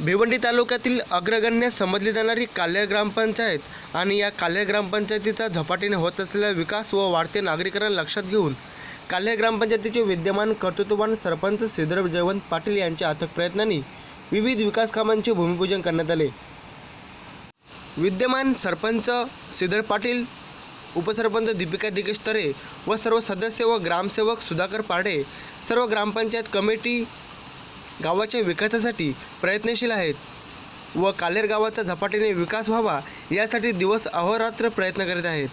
भिवंडी तालुक्यातील अग्रगण्य समजली जाणारी काल्हेर ग्रामपंचायत आणि या काल्हेर ग्रामपंचायतीचा झपाट्याने होत असलेला विकास व वाढते नागरीकरण लक्षात घेऊन काल्हेर ग्रामपंचायतीचे विद्यमान कर्तृत्ववान सरपंच श्रीधर जयवंत पाटील यांच्या अथक प्रयत्नांनी विविध विकास कामांचे भूमिपूजन करण्यात आले. विद्यमान सरपंच सिद्धर पाटील उपसरपंच दीपिका दिगेश तरे व सर्व सदस्य व ग्रामसेवक सुधाकर पाडे सर्व ग्रामपंचायत कमिटी गावाच्या विकासासाठी प्रयत्नशील आहेत व कालेर गावाचा झपाट्याने विकास व्हावा यासाठी दिवस अहोरात्र प्रयत्न करीत आहेत.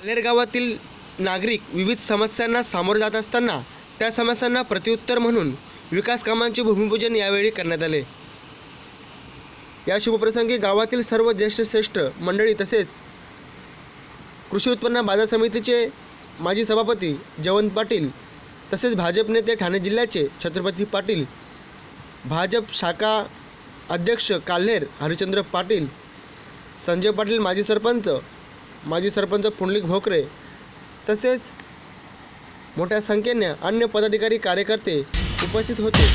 कालेर गावातील नागरिक विविध समस्यांना सामोरे जात असताना त्या समस्यांना प्रत्युत्तर म्हणून विकास कामांचे भूमिपूजन यावेळी करण्यात आले. या शुभप्रसंगी गावातील सर्व ज्येष्ठ श्रेष्ठ मंडळी तसेच कृषी उत्पन्न बाजार समितीचे माजी सभापती जयवंत पाटील तसेच भाजप नेते ठाणे जिल्ह्याचे छत्रपती पाटील भाजप शाखा अध्यक्ष काल्हेर हरिचंद्र पाटील संजय पाटील माजी सरपंच माजी सरपंच पुंडलिक भोकरे तसेच मोठ्या संख्येने अन्य पदाधिकारी कार्यकर्ते उपस्थित होते.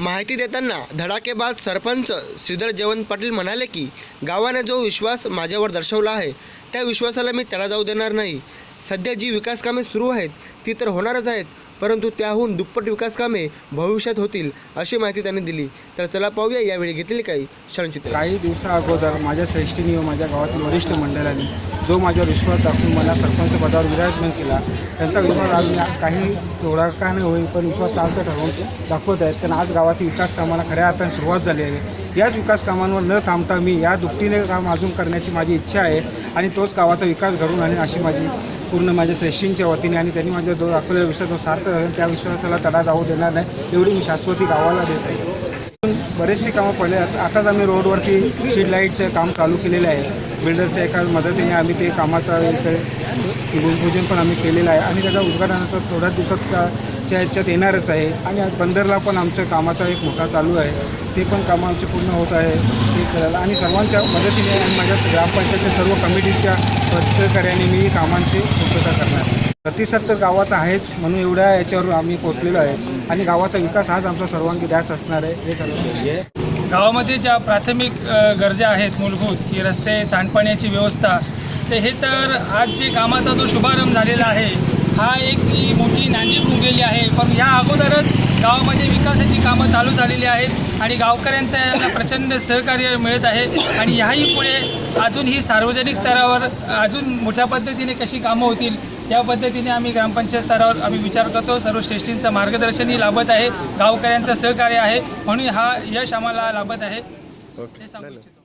माहिती देताना धडाकेबाज सरपंच श्रीधर जयवंत पाटील म्हणाले की गावाने जो विश्वास माझ्यावर दर्शवला आहे त्या विश्वासाला मी त्याला जाऊ देणार नाही. सध्या जी विकास कामे सुरू आहेत ती तर होणारच आहेत. परंतु त्याहून दुप्पट विकास कामे भविष्यात होतील अशी माहिती त्यांनी दिली. तर चला पाहूया यावेळी घेतलेली काही क्षणचित्र. काही दिवसा अगोदर माझ्या श्रेष्ठीने व माझ्या गावातील वरिष्ठ मंडळाने जो माझ्यावर विश्वास दाखवून मला सरपंच पदावर विराजमान केला त्यांचा विश्वास आज काही थोडा का नाही होईल पण विश्वास चालतं ठरवून दाखवत आहेत. कारण आज गावातील विकास कामाला खऱ्या अर्थाने सुरुवात झाली आहे. याच विकास कामांवर न थांबता मी या दुपटीने काम अजून करण्याची माझी इच्छा आहे आणि तोच गावाचा विकास घडून आणेल अशी माझी पूर्ण माझ्या श्रेष्ठींच्या वतीने आणि त्यांनी माझ्या जो दाखवलेला विश्वास तो सार्थ झाला, त्या विश्वासाला तडा जाऊ देणार नाही एवढी मी शाश्वती गावाला देत आहे. बरेचशी कामं पडले आताच आम्ही रोडवरती स्ट्रीट लाईटचं काम चालू केलेलं आहे. बिल्डरच्या एका मदतीने आम्ही ते कामाचं इथे भूमिपूजन पण आम्ही केलेलं आहे. आणि त्याचा उद्घाटनाचा थोड्याच दिवसात आमच्या ह्याच्यात येणारच आहे. आणि आज बंदरला पण आमच्या कामाचा एक मोठा चालू आहे. ते पण कामं आमचे पूर्ण होत आहे. ते करायला आणि सर्वांच्या मदतीने आणि माझ्या ग्रामपंचायतच्या सर्व कमिटीच्या पत्रकार्याने मी कामांची पूर्तता करणार प्रतिसाद तर गावाचा आहेच म्हणून एवढ्या याच्यावर आम्ही पोचलेलो आहे. आणि गावाचा विकास हाच आमचा सर्वांगी ध्यास असणार आहे. हे सर्व आहे. गावामध्ये ज्या प्राथमिक गरजा आहेत मूलभूत की रस्ते सांडपाण्याची व्यवस्था तर हे तर आज जे कामाचा जो शुभारंभ झालेला आहे हा एक मोठी नांदी फुगलेली आहे. पण या अगोदरच गावामध्ये विकासाची कामं चालू झालेली आहेत आणि गावकऱ्यांचं प्रचंड सहकार्य मिळत आहे. आणि ह्याही पुढे अजून ही सार्वजनिक स्तरावर अजून मोठ्या पद्धतीने कशी कामं होतील त्या पद्धतीने आम्ही ग्रामपंचायत स्तरावर आम्ही विचार करतो. सर्व श्रेष्ठींचं मार्गदर्शनही लाभत आहे. गावकऱ्यांचं सहकार्य आहे. म्हणून हा यश आम्हाला लाभत आहे. हे सांगू इच्छितो.